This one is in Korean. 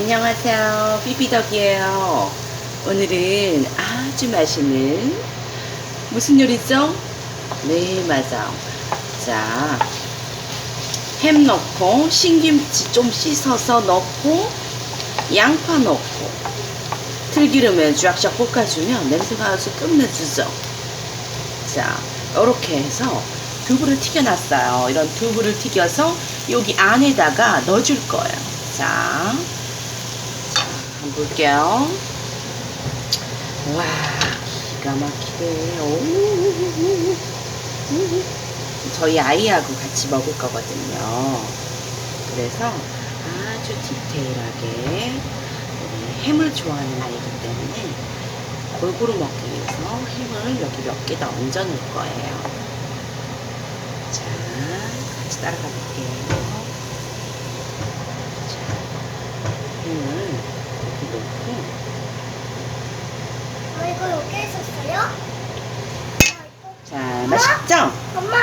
안녕하세요. 삐삐덕이에요. 오늘은 아주 맛있는 무슨 요리죠? 네, 맞아. 자, 햄 넣고 신김치 좀 씻어서 넣고 양파 넣고 들기름에 쫙쫙 볶아주면 냄새가 아주 끝내주죠. 자, 이렇게 해서 두부를 튀겨놨어요. 이런 두부를 튀겨서 여기 안에다가 넣어줄 거예요. 자, 자 볼게요. 와, 기가 막히게. 오. 저희 아이하고 같이 먹을 거거든요. 그래서 아주 디테일하게 햄을 좋아하는 아이기 때문에 골고루 먹기 위해서 햄을 여기 몇 개 더 얹어 놓을 거예요. 자, 같이 따라가 볼게요. 자, 햄을 여기 놓고, 어, 이거 여기 있었어요? 자, 맛있죠? 엄마,